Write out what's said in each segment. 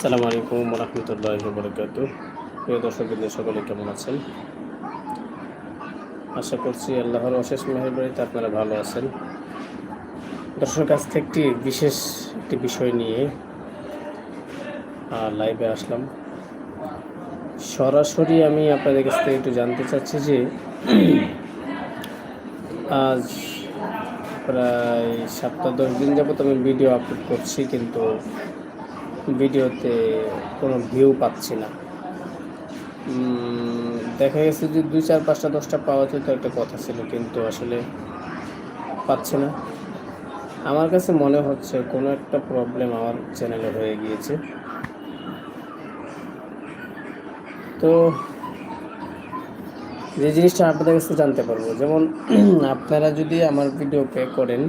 আসসালামু আলাইকুম রহমতুল্লাহ বরকাত প্রিয় দর্শক বিন্দু সকলে কেমন আছেন? আশা করছি আল্লাহর অশেষ মেহরবানিতে আপনারা ভালো আছেন। দর্শক, আজকে একটি বিশেষ একটি বিষয় নিয়ে লাইভে আসলাম। সরাসরি আমি আপনাদের কাছ থেকে একটু জানতে চাচ্ছি যে, আজ প্রায় সপ্তাহ দশ দিন যাবত আমি ভিডিও আপলোড করছি, কিন্তু ভিডিওতে কোনো ভিউ পাচ্ছি না। দেখা গেছে যে দুই চার পাঁচটা, দশটা পাওয়া যেত একটা কথা ছিল, কিন্তু আসলে পাচ্ছে না। আমার কাছে মনে হচ্ছে কোনো একটা প্রবলেম আমার চ্যানেলে হয়ে গিয়েছে। তো যে জিনিসটা আপনাদের কাছে জানতে পারব, যেমন আপনারা যদি আমার ভিডিও পে করেন,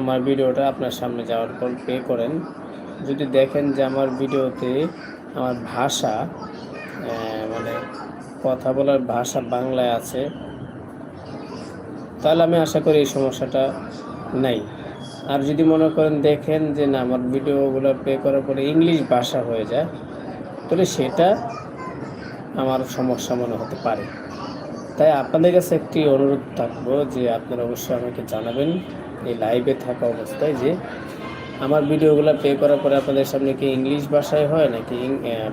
আমার ভিডিওটা আপনার সামনে যাওয়ার পর পে করেন যদি দেখেন যে আমার ভিডিওতে আমার ভাষা মানে কথা বলার ভাষা বাংলায় আছে, তাহলে আমি আশা করি এই সমস্যাটা নাই। আর যদি মনে করেন দেখেন যে না, আমার ভিডিওগুলো পে করার পরে ইংলিশ ভাষা হয়ে যায়, তাহলে সেটা আমার সমস্যা মনে হতে পারে। তাই আপনাদের কাছে একটি অনুরোধ থাকব যে আপনারা অবশ্যই আমাকে জানাবেন এই লাইভে থাকা অবস্থায় যে আমার ভিডিওগুলো পে করার পরে আপনাদের সামনে কি ইংলিশ ভাষায় হয় নাকি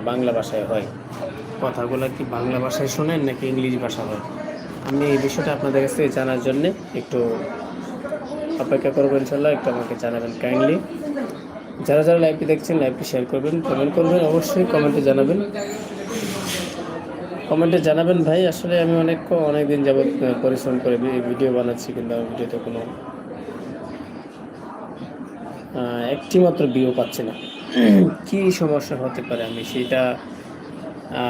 বাংলা ভাষায় হয়? কথাগুলো কি বাংলা ভাষায় শোনেন নাকি ইংলিশ ভাষা হয়? আমি এই বিষয়টা আপনাদের কাছ থেকে জানার জন্যে একটু অপেক্ষা করব ইনশাল্লাহ একটু আমাকে জানাবেন কাইন্ডলি যারা যারা লাইভটি দেখছেন লাইভটি শেয়ার করবেন কমেন্ট করবেন, অবশ্যই কমেন্টে জানাবেন। কমেন্টে জানাবেন, ভাই, আসলে আমি অনেক অনেক দিন যাবৎ পরিশ্রম করে ভিডিও বানাচ্ছি, কিন্তু আমার ভিডিওতে কোনো একটি মাত্র ভিউ পাচ্ছে না। কি সমস্যা হতে পারে আমি সেটা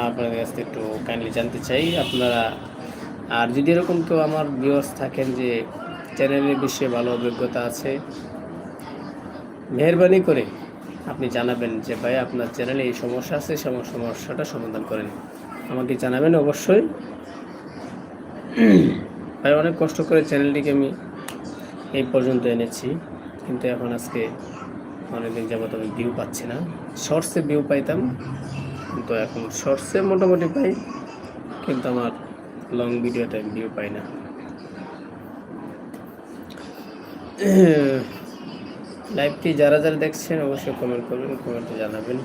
আপনাদের কাছ থেকে একটু কাইন্ডলি জানতে চাই। আপনারা, আর যদি এরকম কেউ আমার ভিউয়ার্স থাকেন যে চ্যানেলের বিষয়ে ভালো অভিজ্ঞতা আছে, মেহরবানি করে আপনি জানাবেন যে, ভাই, আপনার চ্যানেলে এই সমস্যা আছে সমস্যাটা সমাধান করেন। আমাকে জানাবেন অবশ্যই। ভাই, অনেক কষ্ট করে চ্যানেলটিকে আমি এই পর্যন্ত এনেছি। কিন্তু এখন আজকে অনেকদিন যাবত আমি ভিউ পাচ্ছি না। শর্টসে ভিউ পাইতাম, কিন্তু এখন শর্টসে মোটামুটি পাই, কিন্তু আমার লং ভিডিওতে ভিউ পাই না। লাইভটি যারা যারা দেখছেন, অবশ্যই কমেন্ট করবেন কমেন্টে জানাবেন।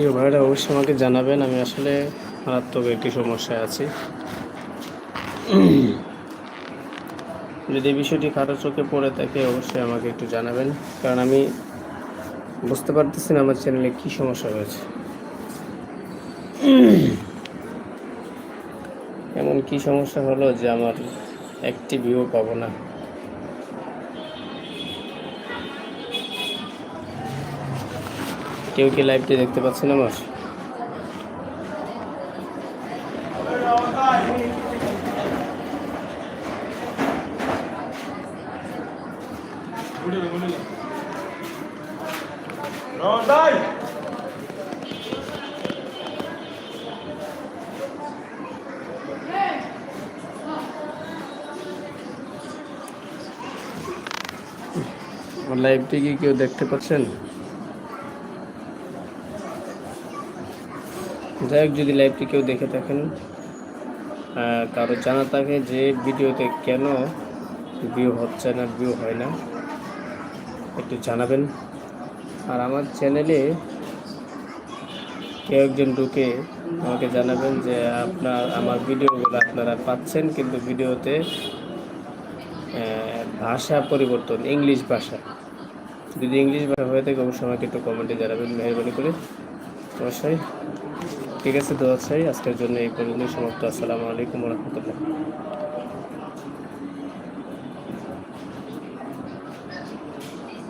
প্রিয় ভাইরা, অবশ্যই আমাকে জানাবেন। আমি আসলে মারাত্মক একটি সমস্যায় আছি। যদি বিষয়টি কারও চোখে পড়ে থাকে, অবশ্যই আমাকে একটু জানাবেন। কারণ আমি বুঝতে পারতেছি না আমার চ্যানেলে কী সমস্যা হয়েছে। এমন কি সমস্যা হলো যে আমার একটি ভিউ পাবো না? কেউ কি লাইভটি দেখতে পাচ্ছেন আমার? লাইভটি কি কেউ দেখতে পাচ্ছেন? যাই হোক, যদি লাইভটি কেউ দেখে থাকেন কারও জানা থাকে যে ভিডিওতে কেন ভিউ হচ্ছে না ভিউ হয় না, একটু জানাবেন। আর আমার চ্যানেলে কেউ একজন ঢুকে আমাকে জানাবেন যে আপনার, আমার ভিডিওগুলো আপনারা পাচ্ছেন, কিন্তু ভিডিওতে ভাষা পরিবর্তন, ইংলিশ ভাষা। যদি ইংলিশ ভাষা হয়ে থাকে, অবশ্যই আমাকে একটু কমেন্টে জানাবেন, মেহরবানি করে। অবশ্যই। ঠিক আছে দোয়া চাই। আজকের জন্য এই পর্যন্ত সমাপ্ত। আসসালামু আলাইকুম রহমতুল্লাহ।